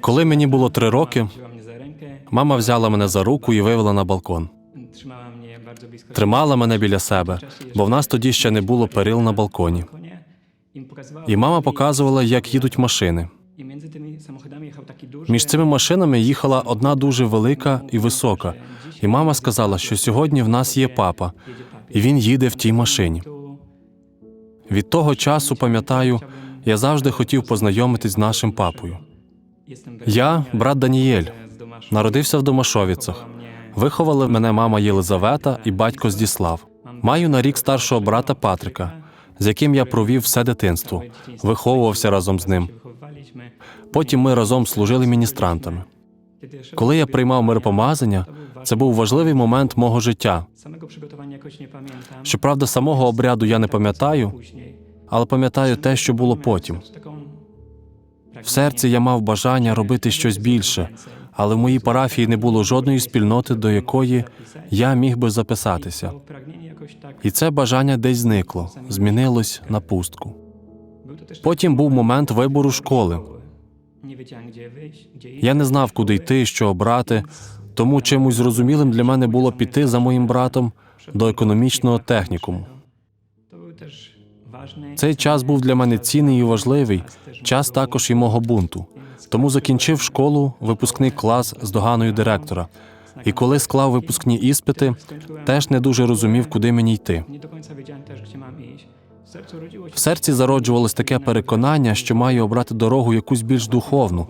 Коли мені було три роки, мама взяла мене за руку і вивела на балкон. Тримала мене біля себе, бо в нас тоді ще не було перил на балконі. І мама показувала, як їдуть машини. Між цими машинами їхала одна дуже велика і висока. І мама сказала, що сьогодні в нас є папа, і він їде в тій машині. Від того часу, пам'ятаю, я завжди хотів познайомитись з нашим папою. Я, брат Даніель, народився в Домашовіцах. Виховали мене мама Єлизавета і батько Здіслав. Маю на рік старшого брата Патрика, з яким я провів все дитинство, виховувався разом з ним. Потім ми разом служили міністрантами. Коли я приймав миропомазання, це був важливий момент мого життя. Щоправда, самого обряду я не пам'ятаю, але пам'ятаю те, що було потім. В серці я мав бажання робити щось більше, але в моїй парафії не було жодної спільноти, до якої я міг би записатися. І це бажання десь зникло, змінилось на пустку. Потім був момент вибору школи. Я не знав, куди йти, що обрати, тому чимось зрозумілим для мене було піти за моїм братом до економічного технікуму. Цей час був для мене цінний і важливий, час також і мого бунту. Тому закінчив школу, випускний клас з доганою директора. І коли склав випускні іспити, теж не дуже розумів, куди мені йти. В серці зароджувалось таке переконання, що маю обрати дорогу якусь більш духовну,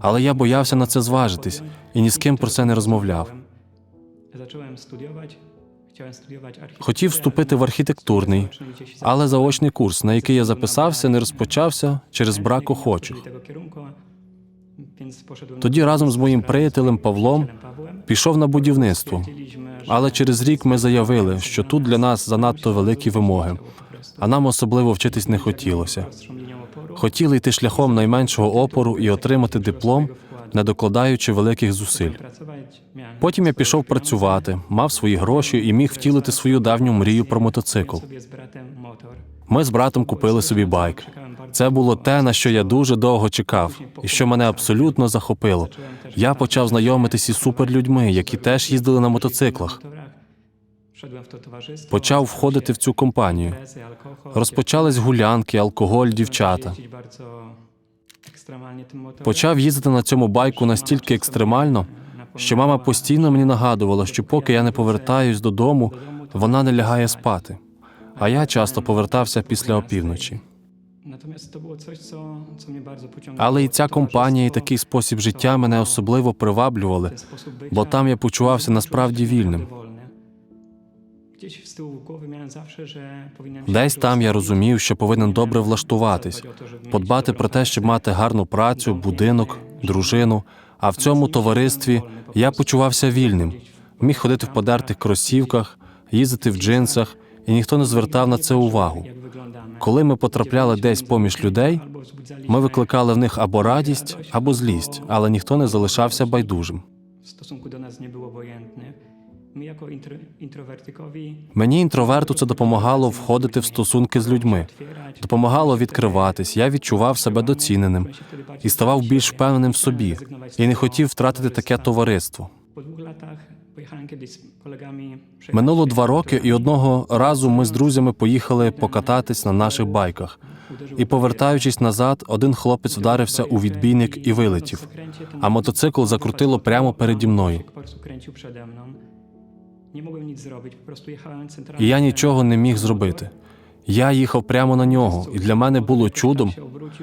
але я боявся на це зважитись і ні з ким про це не розмовляв. Хотів вступити в архітектурний, але заочний курс, на який я записався, не розпочався через брак охочих. Тоді разом з моїм приятелем Павлом пішов на будівництво. Але через рік ми заявили, що тут для нас занадто великі вимоги, а нам особливо вчитись не хотілося. Хотіли йти шляхом найменшого опору і отримати диплом, не докладаючи великих зусиль. Потім я пішов працювати, мав свої гроші і міг втілити свою давню мрію про мотоцикл. Ми з братом купили собі байк. Це було те, на що я дуже довго чекав, і що мене абсолютно захопило. Я почав знайомитись із суперлюдьми, які теж їздили на мотоциклах. Почав входити в цю компанію. Розпочались гулянки, алкоголь, дівчата. Почав їздити на цьому байку настільки екстремально, що мама постійно мені нагадувала, що поки я не повертаюсь додому, вона не лягає спати. А я часто повертався після опівночі. Але і ця компанія, і такий спосіб життя мене особливо приваблювали, бо там я почувався насправді вільним. Десь там я розумів, що повинен добре влаштуватись, mieć подбати про те, щоб мати гарну працю, будинок, дружину. А в цьому товаристві я почувався вільним. Міг ходити в подертих кросівках, їздити в джинсах, і ніхто не звертав на це увагу. Коли ми потрапляли десь поміж людей, ми викликали в них або радість, або злість, але ніхто не залишався байдужим. w stosunku do nas nie było My jako Мені інтроверту це допомагало входити в стосунки з людьми, допомагало відкриватись. Я відчував себе доціненим і ставав більш впевненим в собі, і не хотів втратити таке товариство. Latach pojechałem kiedyś. Минуло два роки, і одного разу ми з друзями поїхали покататись на наших байках. І повертаючись назад, один хлопець вдарився у відбійник і вилетів, а мотоцикл закрутило прямо переді мною. І я нічого не міг зробити. Я їхав прямо на нього, і для мене було чудом,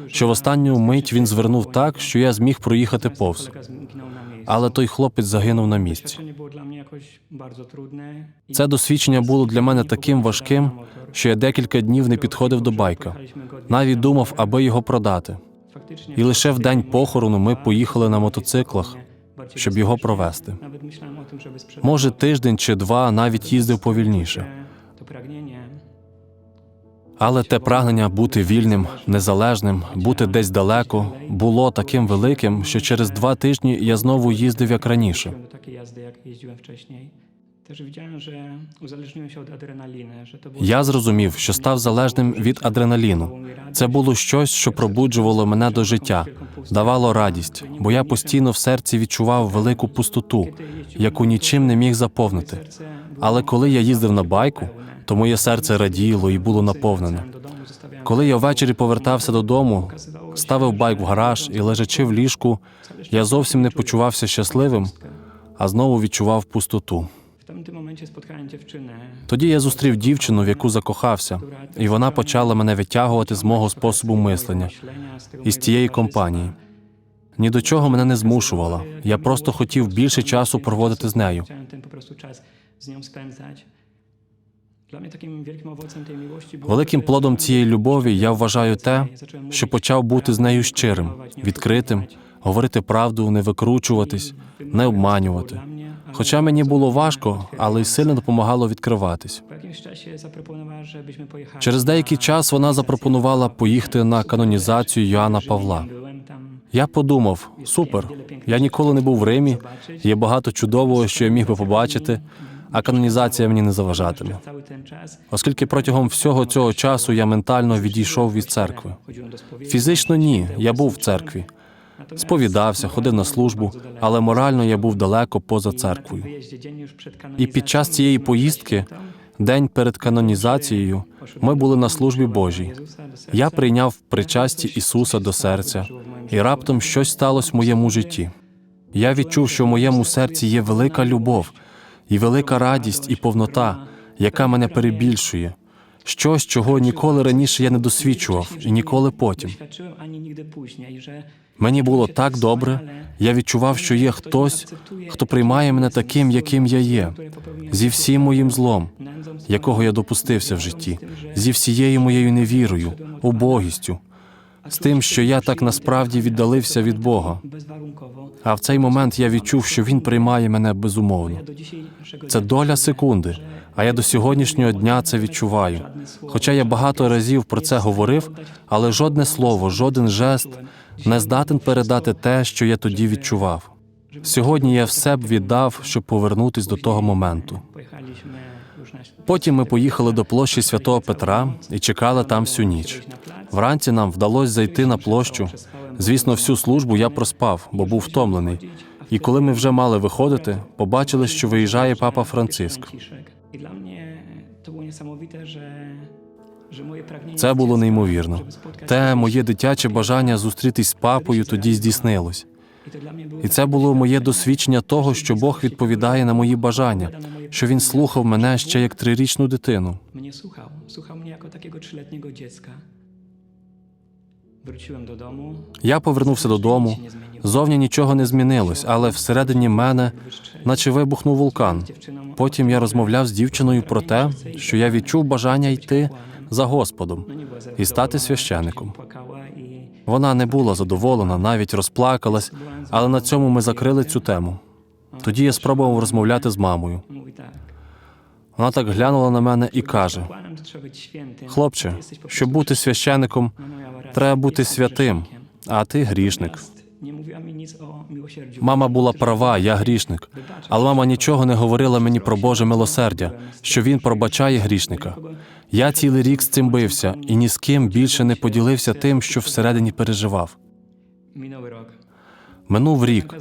що в останню мить він звернув так, що я зміг проїхати повз. Але той хлопець загинув на місці. Це досвідчення було для мене таким важким, що я декілька днів не підходив до байка. Навіть думав, аби його продати. І лише в день похорону ми поїхали на мотоциклах, щоб його провести. Може, тиждень чи два навіть їздив повільніше. Але те прагнення бути вільним, незалежним, бути десь далеко, було таким великим, що через два тижні я знову їздив як раніше. Я зрозумів, що став залежним від адреналіну. Це було щось, що пробуджувало мене до життя, давало радість, бо я постійно в серці відчував велику пустоту, яку нічим не міг заповнити. Але коли я їздив на байку, то моє серце раділо і було наповнене. Коли я ввечері повертався додому, ставив байк в гараж і лежачи в ліжку, я зовсім не почувався щасливим, а знову відчував пустоту. Тоді я зустрів дівчину, в яку закохався, і вона почала мене відтягувати з мого способу мислення із тієї компанії. Ні до чого мене не змушувала. Я просто хотів більше часу проводити з нею. Великим плодом цієї любові я вважаю те, що почав бути з нею щирим, відкритим, говорити правду, не викручуватись, не обманювати. Хоча мені було важко, але й сильно допомагало відкриватись. Через деякий час вона запропонувала поїхати на канонізацію Йоанна Павла. Я подумав: супер, я ніколи не був в Римі, є багато чудового, що я міг би побачити, а канонізація мені не заважатиме. Оскільки протягом всього цього часу я ментально відійшов від церкви. Фізично ні, я був в церкві, сповідався, ходив на службу, але морально я був далеко поза церквою. І під час цієї поїздки, день перед канонізацією, ми були на службі Божій. Я прийняв причасті Ісуса до серця, і раптом щось сталося в моєму житті. Я відчув, що в моєму серці є велика любов і велика радість і повнота, яка мене перебільшує. Щось, чого ніколи раніше я не досвідчував, і ніколи потім. Мені було так добре. Я відчував, що є хтось, хто приймає мене таким, яким я є, зі всім моїм злом, якого я допустився в житті, зі всією моєю невірою, убогістю, з тим, що я так насправді віддалився від Бога. А в цей момент я відчув, що Він приймає мене безумовно. Це доля секунди, а я до сьогоднішнього дня це відчуваю. Хоча я багато разів про це говорив, але жодне слово, жоден жест не здатен передати те, що я тоді відчував. Сьогодні я все б віддав, щоб повернутись до того моменту. Потім ми поїхали до площі Святого Петра і чекали там всю ніч. Вранці нам вдалося зайти на площу. Звісно, всю службу я проспав, бо був втомлений. І коли ми вже мали виходити, побачили, що виїжджає папа Франциск. Franciszek. для мене mnie було niesamowite, że Це було неймовірно. Те моє дитяче бажання зустрітись з папою тоді здійснилось. І це було моє досвідчення того, що Бог відповідає на мої бажання, що він слухав мене ще як трирічну дитину. Мені слухав, слухав мене як такого trzyletniego dziecka. Я повернувся додому. Зовні нічого не змінилось, але всередині мене, наче вибухнув вулкан. Потім я розмовляв з дівчиною про те, що я відчув бажання йти за Господом była і стати священником. Вона не була задоволена, навіть розплакалась, але на цьому ми закрили цю тему. Тоді я спробував розмовляти з мамою. Вона так глянула на мене і каже. Хлопче, щоб бути священником, треба бути святим, а ти грішник. Мама була права, я грішник. Але мама нічого не говорила мені про Боже милосердя, що він пробачає грішника. Я цілий рік з цим бився і ні з ким більше не поділився тим, що всередині переживав. Минув рік.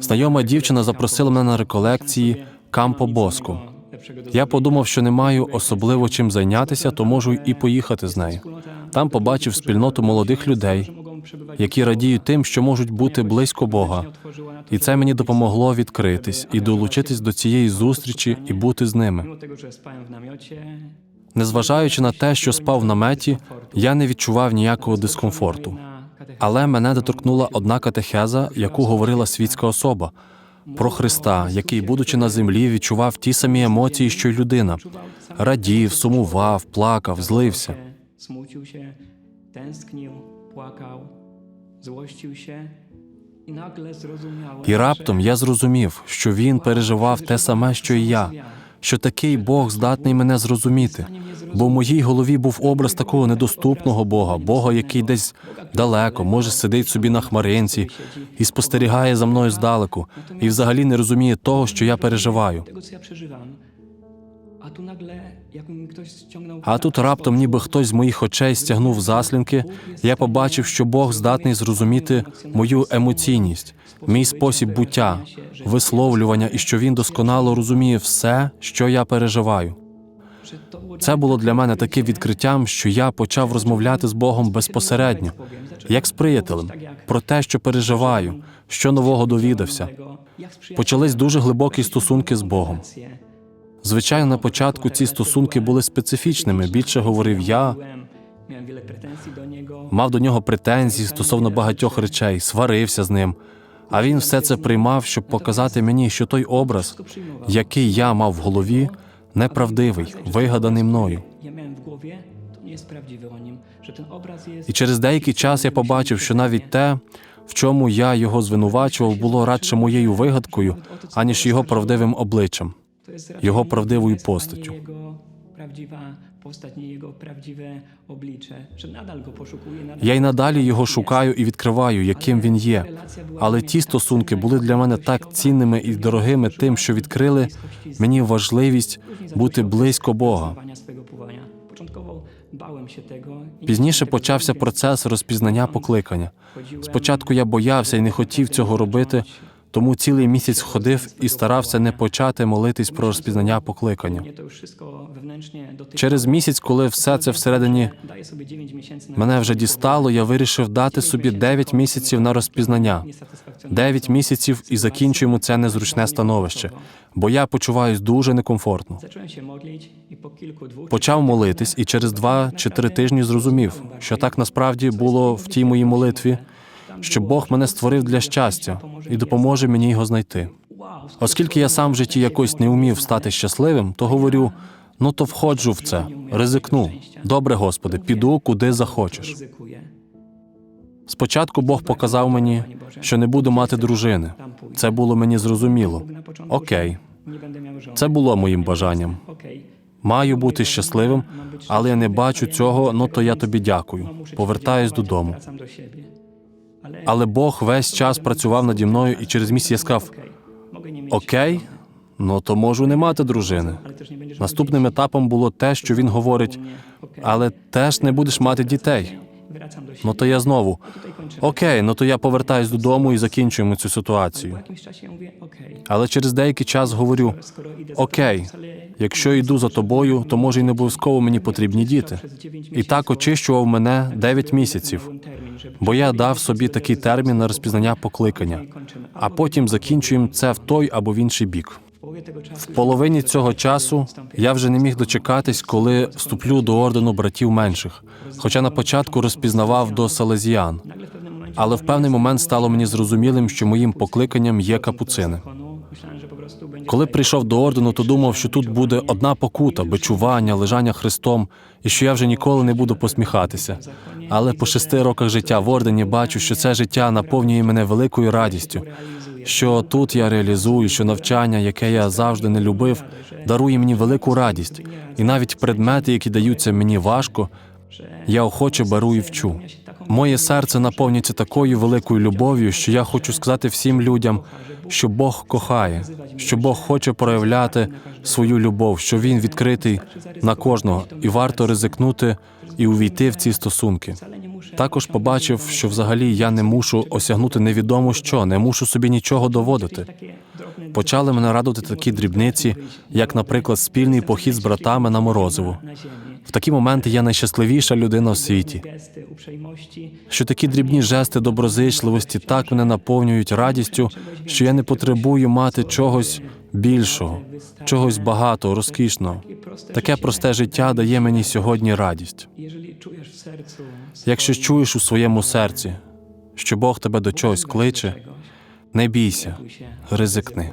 Знайома дівчина запросила мене на реколекції Кампо Боско. Я подумав, що не маю особливо чим зайнятися, то можу і поїхати з нею. Там побачив спільноту молодих людей, які радіють тим, що можуть бути близько Бога. І це мені допомогло відкритись і долучитись до цієї зустрічі і бути з ними. Незважаючи на те, що спав в наметі, я не відчував ніякого дискомфорту. Але мене доторкнула одна катехеза, яку говорила світська особа про Христа, який, будучи на землі, відчував ті самі емоції, що й людина. Радів, сумував, плакав, злився. Смутився, тенскнів, плакав, злощився. І раптом я зрозумів, що він переживав те саме, що і я, що такий Бог здатний мене зрозуміти. Бо в моїй голові був образ такого недоступного Бога, Бога, який десь далеко, може сидить собі на хмаринці і спостерігає за мною здалеку, і взагалі не розуміє того, що я переживаю. А тут раптом, ніби хтось з моїх очей стягнув заслінки, я побачив, що Бог здатний зрозуміти мою емоційність, мій спосіб буття, висловлювання і що він досконало розуміє все, що я переживаю. Це було для мене таким відкриттям, що я почав розмовляти з Богом безпосередньо, як з приятелем, про те, що переживаю, що нового довідався. Почались дуже глибокі стосунки з Богом. Звичайно, на початку ці стосунки були специфічними. Більше говорив я, мав до нього претензії стосовно багатьох речей, сварився з ним. А він все це приймав, щоб показати мені, що той образ, який я мав в голові, неправдивий, вигаданий мною. І через деякий час я побачив, що навіть те, в чому я його звинувачував, було радше моєю вигадкою, аніж його правдивим обличчям. To jest jego prawdziwa postać, nie jego prawdziwe oblicze, że nadal go poszukuję. Nadal Я й надалі його шукаю і відкриваю, яким він є. Але ті стосунки були для мене так цінними і дорогими тим, що відкрили мені важливість бути близько Бога. Пізніше почався процес розпізнання покликання. Спочатку я боявся і не хотів цього робити, тому цілий місяць ходив і старався не почати молитись про розпізнання покликання. Через місяць, коли все це всередині Daję sobie 9 miesięcy мене вже дістало, я вирішив дати собі 9 місяців на розпізнання. niesatysfakcjonującą 9 місяців і закінчуємо це незручне становище, бо я почуваюсь дуже некомфортно. Почав молитись і через два чи три тижні зрозумів, що так насправді було в тій моїй молитві, що Бог мене створив для щастя і допоможе мені його знайти. Оскільки я сам в житті якось не вмів стати щасливим, то говорю: ну то входжу в це, ризикну. Добре, Господи, піду куди захочеш. Спочатку Бог показав мені, що не буду мати дружини. Це було мені зрозуміло. Окей, це було моїм бажанням. Маю бути щасливим, але я не бачу цього, ну то я тобі дякую. Повертаюсь додому. Але Бог весь час працював наді мною, і через місяць я сказав: Окей, ну то можу не мати дружини. Наступним етапом було те, що він говорить: але теж не будеш мати дітей. Ну то я знову. Окей, ну то я повертаюсь додому і закінчуємо цю ситуацію. Але через деякий час говорю: Окей, якщо йду за тобою, то може й не обов'язково мені потрібні діти. І так очищував мене 9 місяців, бо я дав собі такий термін на розпізнання покликання, а потім закінчуємо це в той або в інший бік. В половині цього часу я вже не міг дочекатись, коли вступлю до ордену братів менших, хоча на початку розпізнавав до салезіян. Але в певний момент стало мені зрозумілим, що моїм покликанням є капуцини. Коли прийшов до ордену, то думав, що тут буде одна покута, бичування, лежання Христом, і що я вже ніколи не буду посміхатися. Але по шести роках життя в ордені бачу, що це життя наповнює мене великою радістю, що тут я реалізую, що навчання, яке я завжди не любив, дарує мені велику радість, і навіть предмети, які даються мені важко, я охоче беру і вчу. Моє серце наповнюється такою великою любов'ю, що я хочу сказати всім людям, що Бог кохає, що Бог хоче проявляти свою любов, що Він відкритий на кожного, і варто ризикнути і увійти в ці стосунки. Також побачив, що взагалі я не мушу осягнути невідомо що, не мушу собі нічого доводити. Почали мене радувати такі дрібниці, як, наприклад, спільний похід з братами на морозиво. В такі моменти я найщасливіша людина в світі. Що такі дрібні жести доброзичливості так мене наповнюють радістю, що я не потребую мати чогось більшого, чогось багатого, розкішного. Таке просте життя дає мені сьогодні радість. Якщо чуєш у своєму серці, що Бог тебе до чогось кличе, не бійся, ризикни.